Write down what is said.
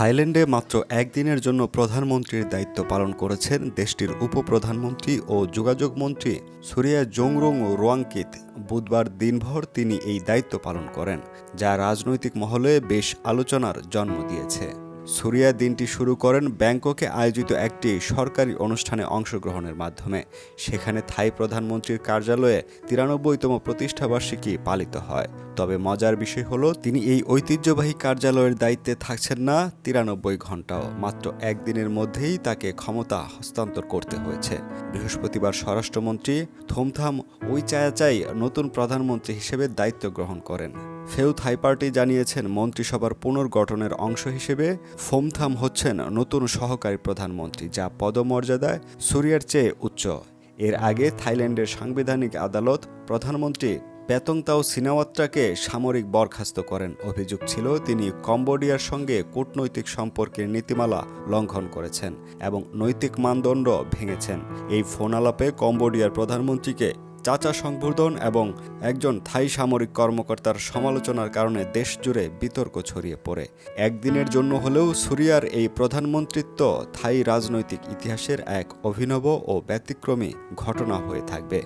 থাইল্যান্ডে মাত্র একদিনের জন্য প্রধানমন্ত্রীর দায়িত্ব পালন করেছেন দেশটির উপপ্রধানমন্ত্রী ও যোগাযোগ মন্ত্রী সুরিয়া জোংরং রোয়াংকিত। বুধবার দিনভর তিনি এই দায়িত্ব পালন করেন, যা রাজনৈতিক মহলে বেশ আলোচনার জন্ম দিয়েছে। সুরিয়া দিনটি শুরু করেন ব্যাংককে আয়োজিত একটি সরকারি অনুষ্ঠানে অংশগ্রহণের মাধ্যমে। সেখানে থাই প্রধানমন্ত্রীর কার্যালয়ে তিরানব্বইতম প্রতিষ্ঠাবার্ষিকী পালিত হয়। তবে মজার বিষয় হলো, তিনি এই ঐতিহ্যবাহী কার্যালয়ের দায়িত্বে থাকছেন না তিরানব্বই ঘন্টাও মাত্র একদিনের মধ্যেই তাকে ক্ষমতা হস্তান্তর করতে হয়েছে। বৃহস্পতিবার স্বরাষ্ট্রমন্ত্রী থোমথাম ওই চায়াচাই নতুন প্রধানমন্ত্রী হিসেবে দায়িত্ব গ্রহণ করেন। ফেউ থাই পার্টি জানিয়েছেন, মন্ত্রিসভার পুনর্গঠনের অংশ হিসেবে ফোমথাম হচ্ছেন নতুন সহকারী প্রধানমন্ত্রী, যা পদমর্যাদায় সুরিয়ার চেয়ে উচ্চ। এর আগে থাইল্যান্ডের সাংবিধানিক আদালত প্রধানমন্ত্রী পেতংতাও সিনাওয়াত্রাকে সামরিক বরখাস্ত করেন। অভিযোগ ছিল, তিনি কম্বোডিয়ার সঙ্গে কূটনৈতিক সম্পর্কের নীতিমালা লঙ্ঘন করেছেন এবং নৈতিক মানদণ্ড ভেঙেছেন। এই ফোন আলাপে কম্বোডিয়ার প্রধানমন্ত্রীকে চাচা সংবর্ধন এবং একজন থাই সামরিক কর্মকর্তার সমালোচনার কারণে দেশ জুড়ে বিতর্ক ছড়িয়ে পড়ে। একদিনের জন্য হলেও সুরিয়ার এই প্রধানমন্ত্রিত্ব থাই রাজনৈতিক ইতিহাসের এক অভিনব ও ব্যতিক্রমী ঘটনা হয়ে থাকবে।